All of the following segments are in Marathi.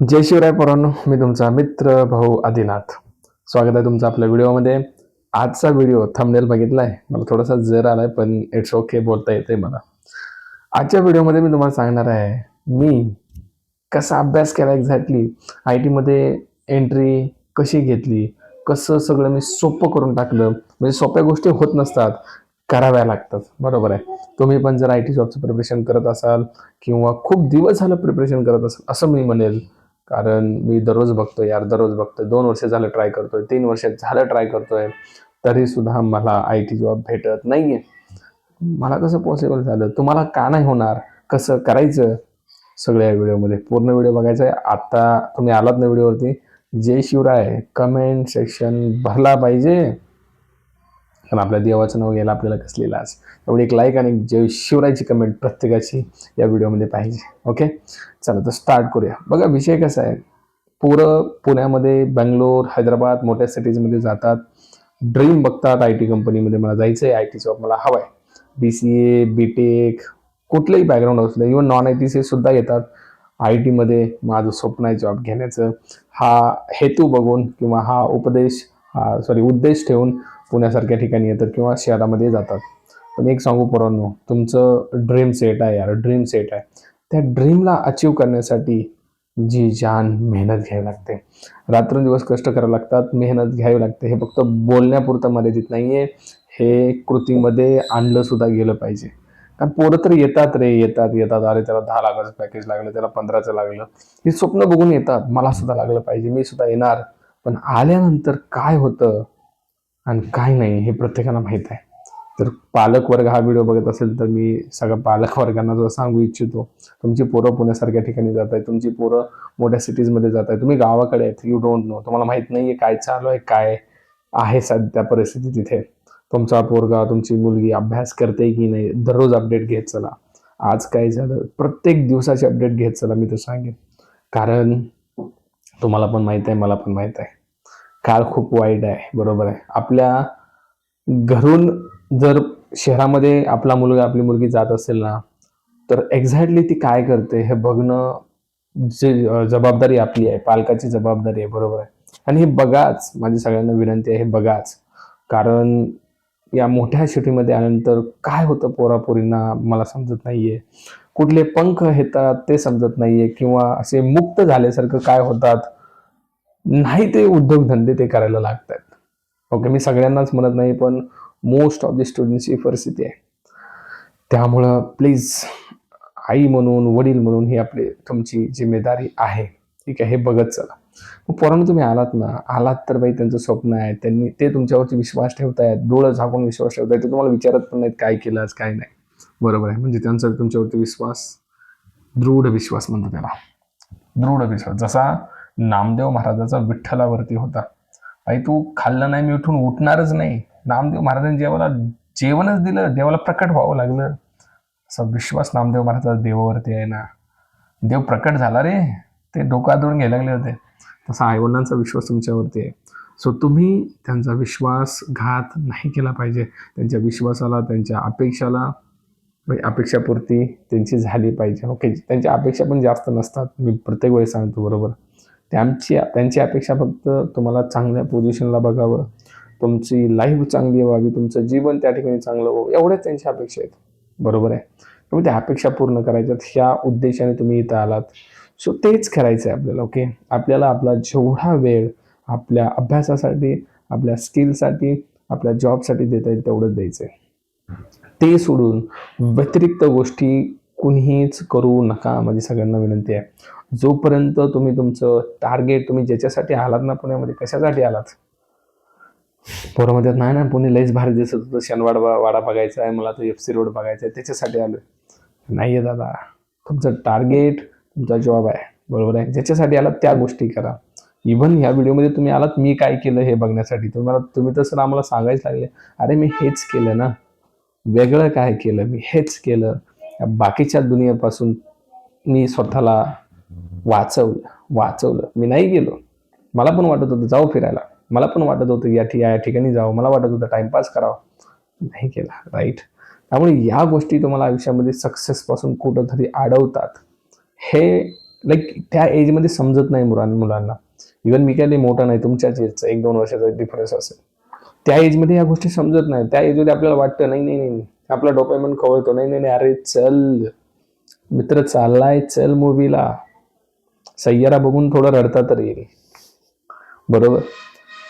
जय शिवराय पोरांनो मी तुमचा मित्र भाऊ आदिनाथ. स्वागत आहे तुमचं आपल्या व्हिडिओमध्ये. आजचा व्हिडिओ थंबनेल बघितलाय. मला थोडासा जर आलाय पण इट्स ओके बोलता येते मला. आजच्या व्हिडिओमध्ये मी तुम्हाला सांगणार आहे मी कसा अभ्यास केला एक्झॅक्टली आय टीमध्ये एंट्री कशी घेतली कसं सगळं मी सोपं करून टाकलं म्हणजे सोप्या गोष्टी होत नसतात. कराव्या लागतात. बरोबर आहे. तुम्ही पण जर आय टी जॉबचं प्रिपरेशन करत असाल किंवा खूप दिवस झालं प्रिपरेशन करत असाल असं मी म्हणेल. कारण मी दररोज बघतो यार दररोज बघतोय. दोन वर्ष झालं ट्राय करतोय तीन वर्ष झालं ट्राय करतोय. तरी सुद्धा मला आय टी जॉब भेटत नाहीये. मला कसं पॉसिबल झालं? तुम्हाला का नाही होणार? कसं करायचं? सगळ्या व्हिडिओमध्ये. पूर्ण व्हिडिओ बघायचा आहे. आता तुम्ही आलात ना व्हिडिओवरती. जय शिवराय. कमेंट सेक्शन भरला पाहिजे. कारण आपल्या देवाचं नाव घ्यायला आपल्याला कसली लाज. त्यामुळे एक लाईक आणि जय शिवरायची कमेंट प्रत्येकाची या व्हिडिओमध्ये पाहिजे. ओके चला तर स्टार्ट करूया. बघा विषय कसा आहे? पोरं पुण्यामध्ये बँगलोर हैदराबाद मोठ्या सिटीजमध्ये जातात. ड्रीम बघतात आय टी कंपनीमध्ये मला जायचं आहे आय टी जॉब मला हवा आहे B C A B tech कुठलंही बॅकग्राऊंड असलं even non I T C सुद्धा येतात. आय टीमध्ये माझं स्वप्न आहे जॉब घेण्याचं. हा हेतू बघून किंवा हा उपदेश हा सॉरी उद्देश ठेवून पुण्यासारख्या ठिकाणी येतात किंवा शहरामध्ये जातात. पण एक सांगू पोरांनो तुमचं ड्रीम सेट आहे यार ड्रीम सेट आहे. त्या ड्रीमला अचीव करण्यासाठी जी जान मेहनत घ्यावी लागते. रात्रंदिवस कष्ट करावे लागतात मेहनत घ्यावी लागते. हे फक्त बोलण्यापुरतं मर्यादित नाही आहे हे कृतीमध्ये आणलं सुद्धा गेलं पाहिजे. कारण पोरं तर येतात रे येतात येतात. अरे त्याला दहा लाखाचं पॅकेज लागलं त्याला पंधराचं लागलं. ही स्वप्न बघून येतात. मला सुद्धा लागलं पाहिजे. मी सुद्धा येणार. पण आल्यानंतर काय होतं? आणि काय नाही हे प्रत्येकाला माहीत आहे. तर पालक वर्ग हा व्हिडिओ बघत असेल तर मी सगळ्या पालक वर्गांना जो सांगू इच्छितो. तुमची पोरं पुण्यासारख्या ठिकाणी जात आहे तुमची पोरं मोठ्या सिटीजमध्ये जात आहे तुम्ही गावाकडे आहेत यू डोंट नो तुम्हाला माहीत नाही आहे काय चालू आहे काय आहे सध्या परिस्थिती तिथे. तुमचा पोरगा तुमची मुलगी अभ्यास करते की नाही दररोज अपडेट घेत चला. आज काय झालं? प्रत्येक दिवसाची अपडेट घेत चला मी तर सांगेन. कारण तुम्हाला पण माहीत आहे मला पण माहीत आहे. काळ खूप वाईट आहे. बरोबर आहे. आपल्या घरून जर शहरामध्ये आपला मुलगा आपली मुलगी जात असेल ना तर एक्झॅक्टली ती काय करते हे बघणं जे जबाबदारी आपली आहे. पालकाची जबाबदारी आहे. बरोबर आहे. आणि हे बघाच. माझी सगळ्यांना विनंती आहे हे बघाच. कारण या मोठ्या सिटीमध्ये आल्यानंतर काय होतं पोरापोरींना मला समजत नाहीये. कुठले पंख येतात ते समजत नाहीये. किंवा असे मुक्त झाल्यासारखं काय होतात? नाही ते उद्योगधंदे ते करायला लागत आहेत ओके मी सगळ्यांनाच म्हणत नाही पण मोस्ट ऑफ द स्टुडंट्सची परिस्थिती आहे. त्यामुळं प्लीज आई म्हणून वडील म्हणून ही आपली तुमची जिम्मेदारी आहे. ठीक आहे हे बघत चला. मग पोरांना तुम्ही आलात ना आलात तर बाई त्यांचं स्वप्न आहे. त्यांनी ते तुमच्यावरती विश्वास ठेवतायत डोळं झाकून विश्वास ठेवतायत. ते तुम्हाला विचारत पण नाहीत काय केलं आज काय नाही. बरोबर आहे. म्हणजे त्यांचा तुमच्यावरती विश्वास दृढ विश्वास म्हणतो त्याला. दृढ विश्वास. जसा नामदेव महाराजाचा विठ्ठलावरती होता. आई तू खाल्लं नाही मी उठून उठणारच नाही. नामदेव महाराजांनी जेवाला जेवणच दिलं देवाला प्रकट व्हावं लागलं. असा विश्वास नामदेव महाराजाचा देवावरती आहे ना. देव प्रकट झाला रे. ते डोका धरून घ्यायला लागले होते. तसा आईवडिलांचा विश्वास तुमच्यावरती आहे. सो तुम्ही त्यांचा विश्वासघात नाही केला पाहिजे. त्यांच्या विश्वासाला त्यांच्या अपेक्षाला म्हणजे अपेक्षापूर्ती त्यांची झाली पाहिजे. ओके त्यांच्या अपेक्षा पण जास्त नसतात. मी प्रत्येक वेळेस सांगतो बरोबर? त्यांची त्यांची अपेक्षा फक्त तुम्हाला चांगल्या पोझिशनला बघावं. तुमची लाईफ चांगली व्हावी तुमचं जीवन त्या ठिकाणी चांगलं व्हावं एवढ्याच त्यांच्या अपेक्षा आहेत. बरोबर आहे? तुम्ही त्या अपेक्षा पूर्ण करायच्यात ह्या उद्देशाने तुम्ही इथं आलात. सो तेच करायचं आहे आपल्याला ओके आपल्याला आपला जेवढा वेळ आपल्या अभ्यासासाठी आपल्या स्किलसाठी आपल्या जॉबसाठी देता येईल तेवढंच द्यायचं आहे ते सोडून व्यतिरिक्त गोष्टी कुणीच करू नका माझी सगळ्यांना विनंती आहे. जोपर्यंत तुम्ही तुमचं टार्गेट तुम्ही ज्याच्यासाठी आलात ना पुण्यामध्ये कशासाठी आलात? पोरामध्ये नाही ना पुणे लईच भारी दिसत होतं. शनवाड वाडा बघायचा आहे मला तो एफ सी रोड बघायचा आहे त्याच्यासाठी आलोय. नाही आहे दादा. तुमचं टार्गेट तुमचा जॉब आहे. बरोबर आहे. ज्याच्यासाठी आलात त्या गोष्टी करा. इव्हन ह्या व्हिडिओमध्ये तुम्ही आलात मी काय केलं हे बघण्यासाठी. तुम्हाला तुम्ही तसं आम्हाला सांगायच लागले अरे मी हेच केलं ना. वेगळं काय केलं? मी हेच केलं. या बाकीच्या दुनियेपासून मी स्वतःला वाचवलं वाचवलं. मी नाही गेलो. मला पण वाटत होतं जाऊ फिरायला. मला पण वाटत होतं या ठि या ठिकाणी जावं. मला वाटत होतं टाइमपास करावं. नाही केला राईट त्यामुळे या गोष्टी तुम्हाला आयुष्यामध्ये सक्सेसपासून कुठंतरी अडवतात. हे लाईक त्या एजमध्ये समजत नाही मुलां मुलांना. इवन मी काही मोठा नाही तुमच्याच एजचा एक दोन वर्षाचा डिफरन्स असेल. त्या एजमध्ये या गोष्टी समजत नाही. त्या एजमध्ये आपल्याला वाटतं नाही नाही नाही आपला डोपायमन कवळतो नाही नाही नाही. अरे चल. मित्र चाललाय चल मूवीला सय्यारा बघून थोडं रडता तर येईल. बरोबर?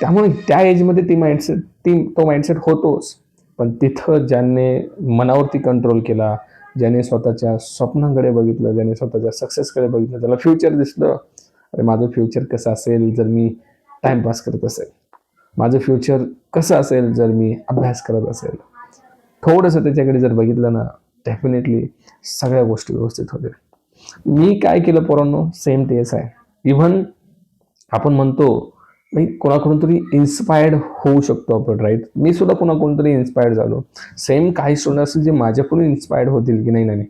त्यामुळे त्या एजमध्ये ती माइंडसेट ती तो माइंडसेट होतोच. पण तिथं ज्याने मनावरती कंट्रोल केला ज्याने स्वतःच्या स्वप्नांकडे बघितलं ज्याने स्वतःच्या सक्सेसकडे बघितलं त्याला फ्युचर दिसलं. अरे माझं फ्युचर कसं असेल जर मी टाइमपास करत असेल? माझं फ्युचर कसं असेल जर मी अभ्यास करत असेल? थोडंसं त्याच्याकडे जर बघितलं ना डेफिनेटली सगळ्या गोष्टी व्यवस्थित होतील. मी काय केलं पोरांनो? सेम तेच आहे. इव्हन आपण म्हणतो कोणाकडून तरी इन्स्पायर्ड होऊ शकतो आपण राईट मी सुद्धा कोणाकडून तरी इन्स्पायर्ड झालो. सेम काही स्टुडंट असतील जे माझ्याकडून इन्स्पायर्ड होतील की नाही नाही नाही.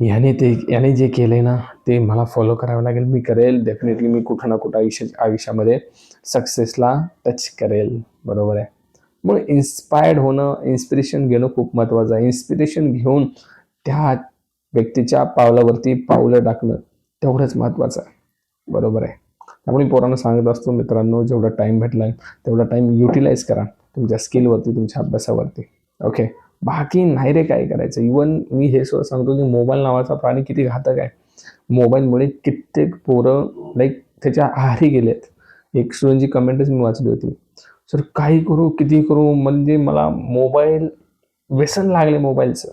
याने ते याने जे केलंय ना ते मला फॉलो करावं लागेल मी करेल. डेफिनेटली मी कुठं ना कुठं आयुष्य आयुष्यामध्ये सक्सेसला टच करेल. बरोबर आहे? मग इन्स्पायर्ड होणं इन्स्पिरेशन घेणं खूप महत्त्वाचं आहे. इन्स्पिरेशन घेऊन त्या व्यक्तीच्या पावलावरती पावलं टाकणं तेवढंच महत्त्वाचं आहे. बरोबर आहे. त्यामुळे पोरांना सांगत असतो मित्रांनो जेवढा टाईम भेटला आहे तेवढा टाईम युटिलाइज करा तुमच्या स्किलवरती तुमच्या अभ्यासावरती. ओके बाकी नाही रे काय करायचं. इवन मी हे सुद्धा सांगतो की मोबाईल नावाचा प्राणी किती घातक आहे. मोबाईलमुळे कित्येक पोरं लाईक त्याच्या आहारी गेलेत. एक स्टुडंटची कमेंटच मी वाचली होती. सर काही करू किती करू? म्हणजे मला मोबाईल व्यसन लागले मोबाईलचं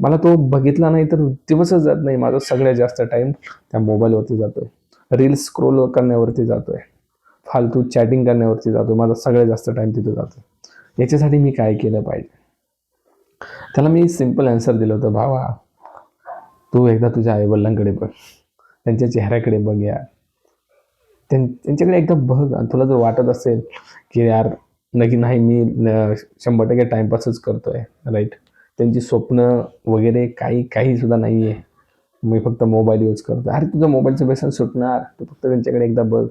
मला तो बघितला नाही तर दिवसच जात नाही माझा सगळ्यात जास्त टाईम त्या मोबाईलवरती जातोय. रील्स स्क्रोल करण्यावरती जातोय. फालतू चॅटिंग करण्यावरती जातोय. माझा सगळ्यात जास्त टाईम तिथे जातो याच्यासाठी मी काय केलं पाहिजे? त्याला मी सिंपल आन्सर दिलं होतं भावा तू एकदा तुझ्या आईवडिलांकडे बघ. त्यांच्या चेहऱ्याकडे बघ यार त्यां त्यांच्याकडे एकदा बघ. आणि तुला जर वाटत असेल की यार नक्की नाही मी न- शंभर टक्के टाईमपासच करतोय राईट त्यांची स्वप्न वगैरे काही काही सुद्धा नाही आहे मी फक्त मोबाईल यूज करतो अरे तुझं मोबाईलचं व्यसन सुटणार. तू फक्त त्यांच्याकडे एकदा बघ.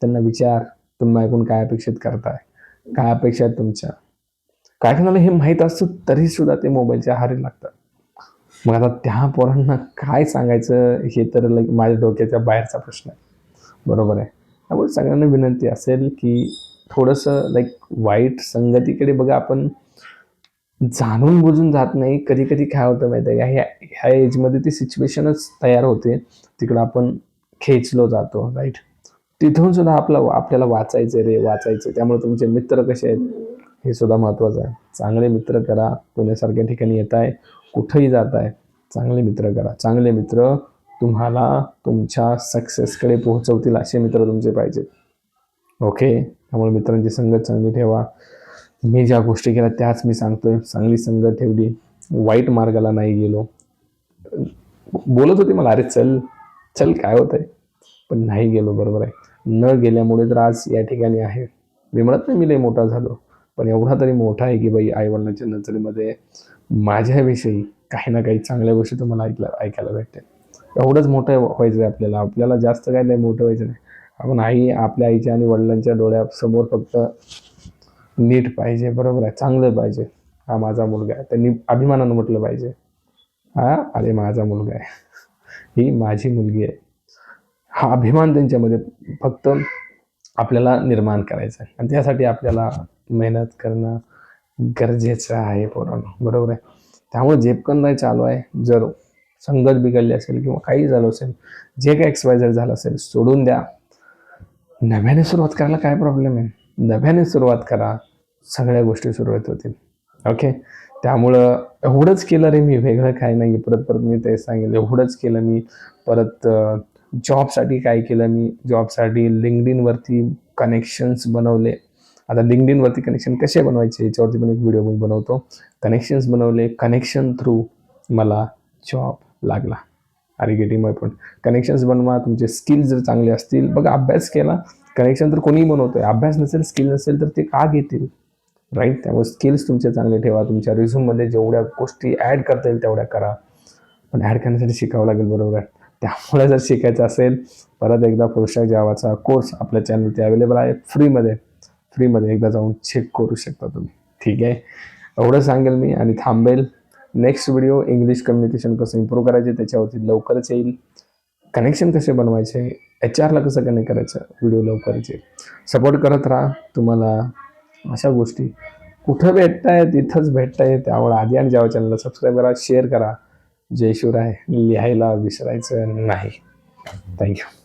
त्यांना विचार तुम्ही ऐकून काय अपेक्षित करताय? काय अपेक्षा आहेत तुमच्या? काय कोणाला हे माहीत असतं तरी सुद्धा ते मोबाईलच्या आहारी लागतात. मग आता त्या पोरांना काय सांगायचं हे तर माझ्या डोक्याच्या बाहेरचा प्रश्न आहे. बरोबर आहे. त्यामुळे सगळ्यांना विनंती असेल की थोडंसं लाईक वाईट संगतीकडे बघा आपण. जाणून बुजून जात नाही. कधी कधी काय होतं माहिती आहे का ह्या ह्या एजमध्ये ती सिच्युएशनच तयार होते. तिकडं आपण खेचलो जातो राईट? तिथून सुद्धा आपलं आपल्याला वाचायचं रे वाचायचं त्यामुळे तुमचे मित्र कसे आहेत हे सुद्धा महत्त्वाचं आहे. चांगले मित्र करा. पुण्यासारख्या ठिकाणी येत आहे. कुठंही जात आहे चांगले मित्र करा. चांगले मित्र तुम्हाला तुमच्या सक्सेसकडे पोहोचवतील असे मित्र तुमचे पाहिजेत. ओके त्यामुळे मित्रांची संगत चांगली ठेवा. मी ज्या गोष्टी केल्या त्याच मी सांगतोय. चांगली संगत ठेवली. वाईट मार्गाला नाही गेलो. बोलत होते मला अरे चल चल काय होत आहे पण नाही गेलो बरोबर आहे. न गेल्यामुळे तर आज या ठिकाणी आहे. मी म्हणत नाही मी लय मोठा झालो. पण एवढा तरी मोठा आहे की बाई आईवडिलांच्या नजरेमध्ये माझ्याविषयी काही ना काही चांगल्या गोष्टी तुम्हाला ऐकला ऐकायला भेटते एवढंच मोठं व्हायचं आहे आपल्याला. आपल्याला जास्त काय नाही मोठं व्हायचं नाही. आपण आई आपल्या आईच्या आणि वडिलांच्या डोळ्यासमोर फक्त नीट पाहिजे बरोबर आहे. चांगलं पाहिजे. हा माझा मुलगा आहे. त्यांनी अभिमानानं म्हटलं पाहिजे. हा? अरे माझा मुलगा आहे. ही माझी मुलगी आहे. हा अभिमान त्यांच्यामध्ये फक्त आपल्याला निर्माण करायचा आहे. आणि त्यासाठी आपल्याला मेहनत करणं गरजेचं आहे पोरांनो. बरोबर आहे? त्यामुळे जे पण चालू आहे. जर संगत बिघडली असेल किंवा काही झालं असेल जे काही एक्सपायझर झालं असेल सोडून द्या. नव्याने सुरुवात करायला काय प्रॉब्लेम आहे? नव्याने सुरुवात करा सगळ्या गोष्टी सुरुवात होतील. ओके त्यामुळं एवढंच केलं रे मी वेगळं काय नाही परत परत मी ते सांगेल एवढंच केलं मी. परत जॉबसाठी काय केलं मी? जॉबसाठी लिंकडिनवरती कनेक्शन्स बनवले. आता लिंकडिनवरती कनेक्शन कसे बनवायचे? याच्यावरती पण एक व्हिडिओ मी बनवतो. कनेक्शन्स बनवले. कनेक्शन थ्रू मला जॉब लागला. अरे गेटिंग माय पण कनेक्शन्स बनवा. तुमचे स्किल जर चांगले असतील बघा अभ्यास केला कनेक्शन तर कोणीही बनवतोय. अभ्यास नसेल स्किल नसेल तर ते का घेतील? राईट त्यामुळे स्किल्स तुमचे चांगले ठेवा. तुमच्या रिझ्यूममध्ये जेवढ्या गोष्टी ॲड करता येईल तेवढ्या करा. पण ॲड करण्यासाठी शिकावं लागेल बरोबर आहे? त्यामुळे जर शिकायचं असेल परत एकदा पुरुषा जावाचा कोर्स आपल्या चॅनलवरती अवेलेबल आहे फ्रीमध्ये फ्रीमध्ये एकदा जाऊन चेक करू शकता तुम्ही. ठीक आहे? एवढं सांगेल मी आणि थांबेल. नेक्स्ट व्हिडिओ इंग्लिश कम्युनिकेशन कसं इम्प्रूव्ह करायचे त्याच्यावरती लवकरच येईल. कनेक्शन कसे बनवायचे? एच आरला कसं कनेक्ट करायचं? व्हिडिओ लवकरचे. सपोर्ट करत राहा. तुम्हाला अशा गोष्टी कुठं भेटताय तिथंच भेटताय त्यामुळे आधी आणि जेव्हा चॅनलला सबस्क्राईब करा शेअर करा. जय शिवराय लिहायला विसरायचं नाही. थँक्यू